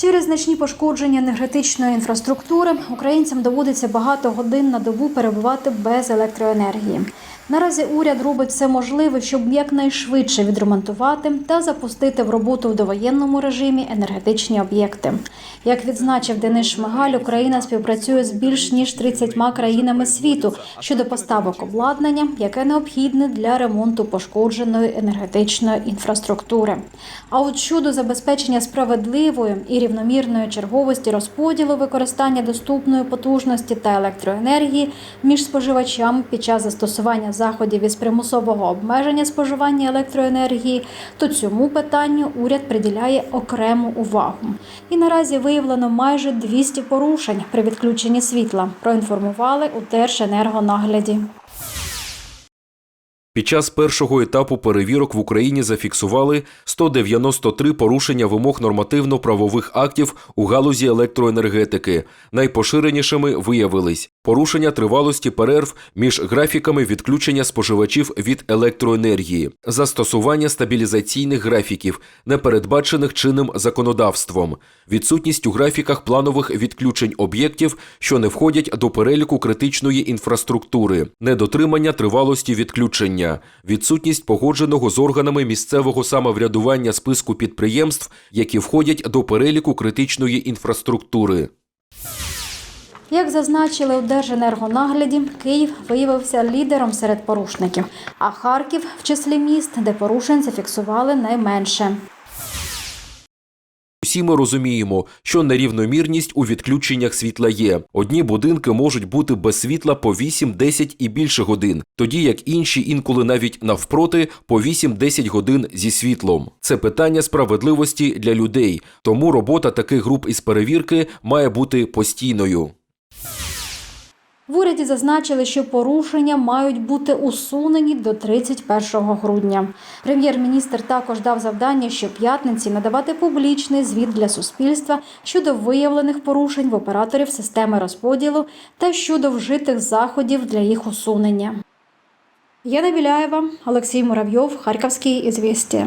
Через значні пошкодження енергетичної інфраструктури українцям доводиться багато годин на добу перебувати без електроенергії. Наразі уряд робить все можливе, щоб якнайшвидше відремонтувати та запустити в роботу в довоєнному режимі енергетичні об'єкти. Як відзначив Денис Шмигаль, Україна співпрацює з більш ніж 30 країнами світу щодо поставок обладнання, яке необхідне для ремонту пошкодженої енергетичної інфраструктури. А от щодо забезпечення справедливої і рівномірної черговості розподілу використання доступної потужності та електроенергії між споживачами під час застосування заходів із примусового обмеження споживання електроенергії, то цьому питанню уряд приділяє окрему увагу. І наразі виявлено майже 200 порушень при відключенні світла. Проінформували у Держенергонагляді. Під час першого етапу перевірок в Україні зафіксували 193 порушення вимог нормативно-правових актів у галузі електроенергетики. Найпоширенішими виявились порушення тривалості перерв між графіками відключення споживачів від електроенергії, застосування стабілізаційних графіків, не передбачених чинним законодавством, відсутність у графіках планових відключень об'єктів, що не входять до переліку критичної інфраструктури, недотримання тривалості відключення, відсутність погодженого з органами місцевого самоврядування списку підприємств, які входять до переліку критичної інфраструктури. Як зазначили у Держенергонагляді, Київ виявився лідером серед порушників, а Харків в числі міст, де порушень зафіксували найменше. Усі ми розуміємо, що нерівномірність у відключеннях світла є. Одні будинки можуть бути без світла по 8, 10 і більше годин, тоді як інші інколи навіть навпроти по 8-10 годин зі світлом. Це питання справедливості для людей, тому робота таких груп із перевірки має бути постійною. В уряді зазначили, що порушення мають бути усунені до 31 грудня. Прем'єр-міністр також дав завдання щоп'ятниці надавати публічний звіт для суспільства щодо виявлених порушень в операторів системи розподілу та щодо вжитих заходів для їх усунення. Яна Біляєва, Олексій Муравйов, Харківський ізвісті.